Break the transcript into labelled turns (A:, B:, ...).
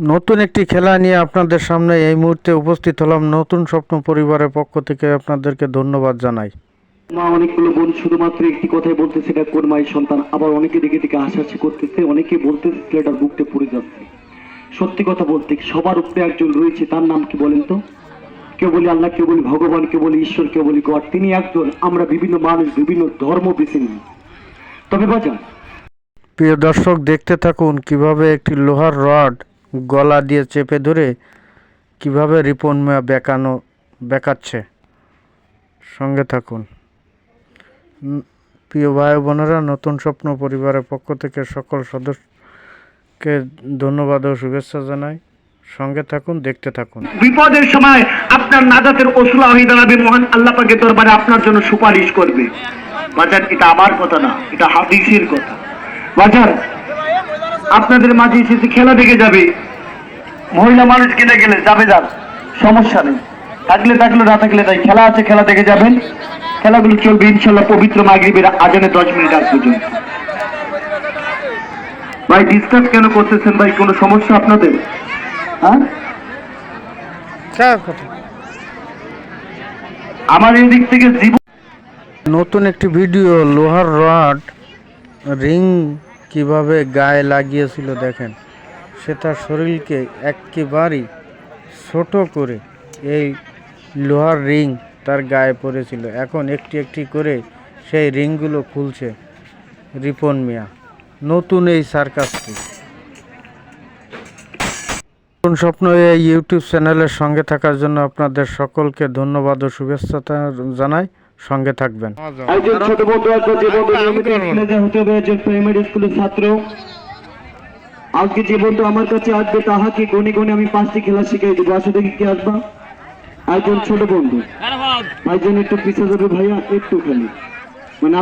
A: নতুন একটি খেলা নিয়ে আপনাদের সামনে এই মুহূর্তে উপস্থিত হলাম নতুন স্বপ্ন পরিবারের পক্ষ থেকে আপনাদেরকে ধন্যবাদ জানাই।
B: মা অনেকগুলো বোন শুধুমাত্র একটি কথাই বলতেছে এটা কোন মায়ের সন্তান? আবার অনেকে দিকে দিকে হাসাহাসি করতেছে অনেকে বলতেছে ছেলেটার বুকটা পুড়ে যাচ্ছে। সত্যি কথা বলতে সবার উপরে একজন রয়েছে তার নাম কি বলেন তো? কেউ বলি আল্লাহ কেউ বলি ভগবান কেউ বলি ঈশ্বর কেউ বলি গড তিনি একজন আমরা বিভিন্ন মানুষ বিভিন্ন ধর্ম বেছে নিই। তবে বাজান।
A: প্রিয় দর্শক দেখতে থাকুন কীভাবে একটি লোহার রড গলা দিয়ে চেপে ধরে কীভাবে রিপন মিয়া বেঁকানো, বেঁকাচ্ছে? সঙ্গে থাকুন। প্রিয় ভাই বোনেরা, নতুন স্বপ্ন পরিবারের পক্ষ থেকে সকল সদস্যকে ধন্যবাদ ও শুভেচ্ছা জানাই। সঙ্গে থাকুন, দেখতে থাকুন।
B: বিপদের সময় আপনার নাজাতের ওসুলা হয়ে দাঁড়াবে মহান আল্লাহ পাকের দরবারে আপনার জন্য সুপারিশ করবে। বাজার এটা আমার কথা না, এটা হাদিসের কথা। বাজার আপনাদের মাঝে এসেছে, খেলা দেখে যাবে। মহিলা মানুষ কিনে গেলে যাবে যান সমস্যা নেই। থাকলে থাকলে না থাকলে তাই খেলা আছে খেলা দেখে যাবেন। খেলাগুলো চলবে ইনশাল্লাহ পবিত্র মাগরিবের আজানে দশ মিনিট আগ পর্যন্ত। ভাই ডিস্টার্ব কেন করতেছেন ভাই? কোনো সমস্যা আপনাদের? হ্যাঁ? আমার এই দিক থেকে জীবন
A: নতুন একটি ভিডিও লোহার রড রিং কীভাবে গায়ে লাগিয়েছিল দেখেন। সে তার শরীরকে একেবারেই ছোট করে এই লোহার রিং তার গায়ে পড়েছিল। এখন একটি একটি করে সেই রিংগুলো খুলছে রিপন মিয়া। নতুন এই সার্কাসটি। নতুন স্বপ্ন এই ইউটিউব চ্যানেলের সঙ্গে থাকার জন্য আপনাদের সকলকে ধন্যবাদ ও শুভেচ্ছা জানাই। সঙ্গে থাকবেন।
B: একজন ছোট বন্ধু আছে যে বন্ধু নিয়মিত স্কুলে হতে হবে একজন প্রাইমারি স্কুলের ছাত্র। আজকে যে বন্ধু আমার কাছে আসবে তাহাকে গনে গনে আমি পাঁচটি খেলা শিখাই দেবো। আসলে দেখি কি আসবা। একজন ছোট বন্ধু। ভাইজন একটু পিছিয়ে যাবে ভাইয়া একটু খালি মানে